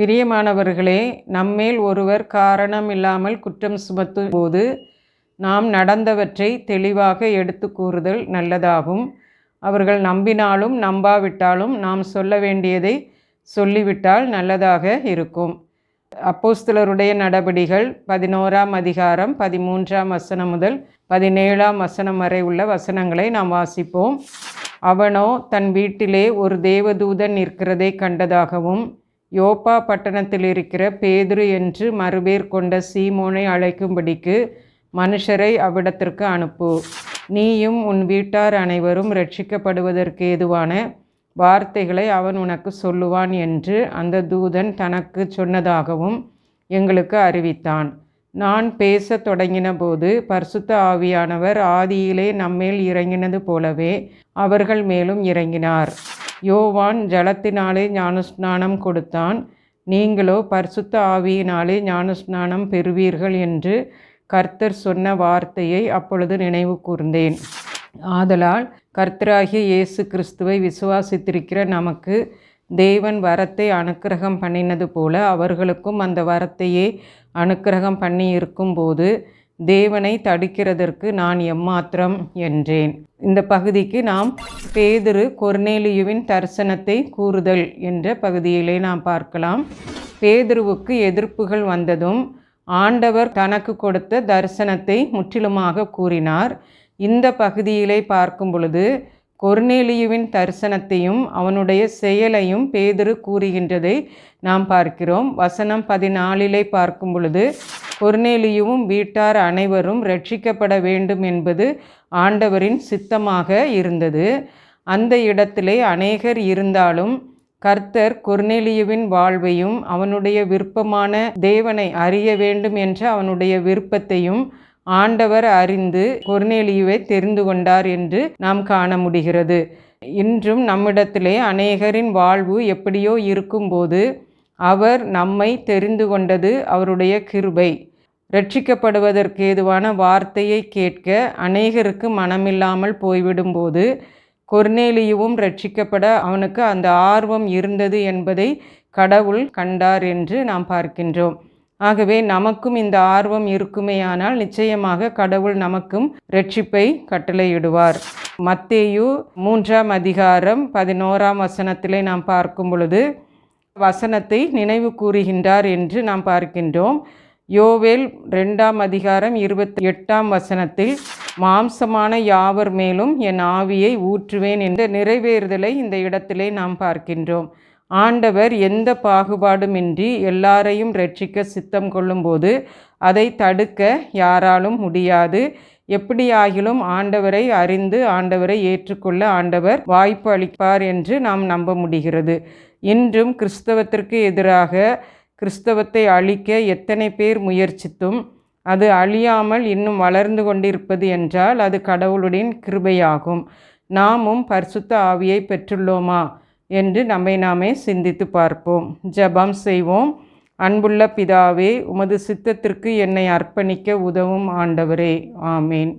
பிரியமானவர்களே நம்மேல் ஒருவர் காரணம் இல்லாமல் குற்றம் சுமத்தும் போது நாம் நடந்தவற்றை தெளிவாக எடுத்து கூறுதல் நல்லதாகும். அவர்கள் நம்பினாலும் நம்பாவிட்டாலும் நாம் சொல்ல வேண்டியதை சொல்லிவிட்டால் நல்லதாக இருக்கும். அப்போஸ்தலருடைய நடபடிகள் பதினோராம் அதிகாரம் பதிமூன்றாம் வசனம் முதல் பதினேழாம் வசனம் வரை உள்ள வசனங்களை நாம் வாசிப்போம். அவனோ தன் வீட்டிலே ஒரு தேவதூதன் நிற்கிறதை கண்டதாகவும் யோப்பா பட்டணத்தில் இருக்கிற பேதுரு என்று மறுபேர் கொண்ட சீமோனை அழைக்கும்படிக்கு மனுஷரை அவ்விடத்திற்கு அனுப்பு. நீயும் உன் வீட்டார் அனைவரும் ரட்சிக்கப்படுவதற்கு ஏதுவான வார்த்தைகளை அவன் உனக்கு சொல்லுவான் என்று அந்த தூதன் தனக்கு சொன்னதாகவும் எங்களுக்கு அறிவித்தான். நான் பேசத் தொடங்கின போது பரிசுத்த ஆவியானவர் ஆதியிலே நம்மேல் இறங்கினது போலவே அவர்கள் மேலும் இறங்கினார். யோவான் ஜலத்தினாலே ஞானஸ்நானம் கொடுத்தான். நீங்களோ பரிசுத்த ஆவியினாலே ஞானஸ்நானம் பெறுவீர்கள் என்று கர்த்தர் சொன்ன வார்த்தையை அப்பொழுது நினைவு கூர்ந்தேன். ஆதலால் கர்த்தராகிய இயேசு கிறிஸ்துவை விசுவாசித்திருக்கிற நமக்கு தேவன் வரத்தை அனுக்கிரகம் பண்ணினது போல அவர்களுக்கும் அந்த வரத்தையே அனுக்கிரகம் பண்ணி இருக்கும்போது தேவனை தடுக்கிறதற்கு நான் எம்மாத்திரம் என்றேன். இந்த பகுதிக்கு நாம் பேதுரு கொர்னேலியுவின் தரிசனத்தை கூறுதல் என்ற பகுதியிலே நாம் பார்க்கலாம். பேதுருவுக்கு எதிர்ப்புகள் வந்ததும் ஆண்டவர் தனக்கு கொடுத்த தரிசனத்தை முற்றிலுமாக கூறினார். இந்த பகுதியிலே பார்க்கும் பொழுது கொர்னேலியுவின் தரிசனத்தையும் அவனுடைய செயலையும் பேதுரு கூறுகின்றதை நாம் பார்க்கிறோம். வசனம் பதினாலிலே பார்க்கும் பொழுது கொர்னேலியுவும் வீட்டார் அனைவரும் ரட்சிக்கப்பட வேண்டும் என்பது ஆண்டவரின் சித்தமாக இருந்தது. அந்த இடத்திலே அநேகர் இருந்தாலும் கர்த்தர் கொர்னேலியுவின் வாழ்வையும் அவனுடைய விருப்பமான தேவனை அறிய வேண்டும் என்ற அவனுடைய விருப்பத்தையும் ஆண்டவர் அறிந்து கொர்னேலியுவை தெரிந்து கொண்டார் என்று நாம் காண முடிகிறது. இன்றும் நம்மிடத்திலே அநேகரின் வாழ்வு எப்படியோ இருக்கும்போது அவர் நம்மை தெரிந்து கொண்டது அவருடைய கிருபை. ரட்சிக்கப்படுவதற்கு ஏதுவான வார்த்தையை கேட்க அநேகருக்கு மனமில்லாமல் போய்விடும்போது கொர்னேலியுவும் ரட்சிக்கப்பட அவனுக்கு அந்த ஆர்வம் இருந்தது என்பதை கடவுள் கண்டார் என்று நாம் பார்க்கின்றோம். ஆகவே நமக்கும் இந்த ஆர்வம் இருக்குமேயானால் நிச்சயமாக கடவுள் நமக்கும் ரட்சிப்பை கட்டளையிடுவார். மத்தேயு மூன்றாம் அதிகாரம் பதினோராம் வசனத்திலே நாம் பார்க்கும் பொழுது வசனத்தை நினைவு கூறுகின்றார் என்று நாம் பார்க்கின்றோம். யோவேல் ரெண்டாம் அதிகாரம் இருபத்தி எட்டாம் வசனத்தில் மாம்சமான யாவர் மேலும் என் ஆவியை ஊற்றுவேன் என்ற நிறைவேறுதலை இந்த இடத்திலே நாம் பார்க்கின்றோம். ஆண்டவர் எந்த பாகுபாடுமின்றி எல்லாரையும் ரட்சிக்க சித்தம் கொள்ளும்போது அதை தடுக்க யாராலும் முடியாது. எப்படியாகிலும் ஆண்டவரை அறிந்து ஆண்டவரை ஏற்றுக்கொள்ள ஆண்டவர் வாய்ப்பு அளிப்பார் என்று நாம் நம்ப முடிகிறது. இன்றும் கிறிஸ்தவத்திற்கு எதிராக கிறிஸ்தவத்தை அழிக்க எத்தனை பேர் முயற்சித்தும் அது அழியாமல் இன்னும் வளர்ந்து கொண்டிருப்பது என்றால் அது கடவுளுடைய கிருபையாகும். நாமும் பரிசுத்த ஆவியை பெற்றுள்ளோமா என்று நம்மை நாமே சிந்தித்து பார்ப்போம். ஜபம் செய்வோம். அன்புள்ள பிதாவே உமது சித்தத்திற்கு என்னை அர்ப்பணிக்க உதவும் ஆண்டவரே. ஆமேன்.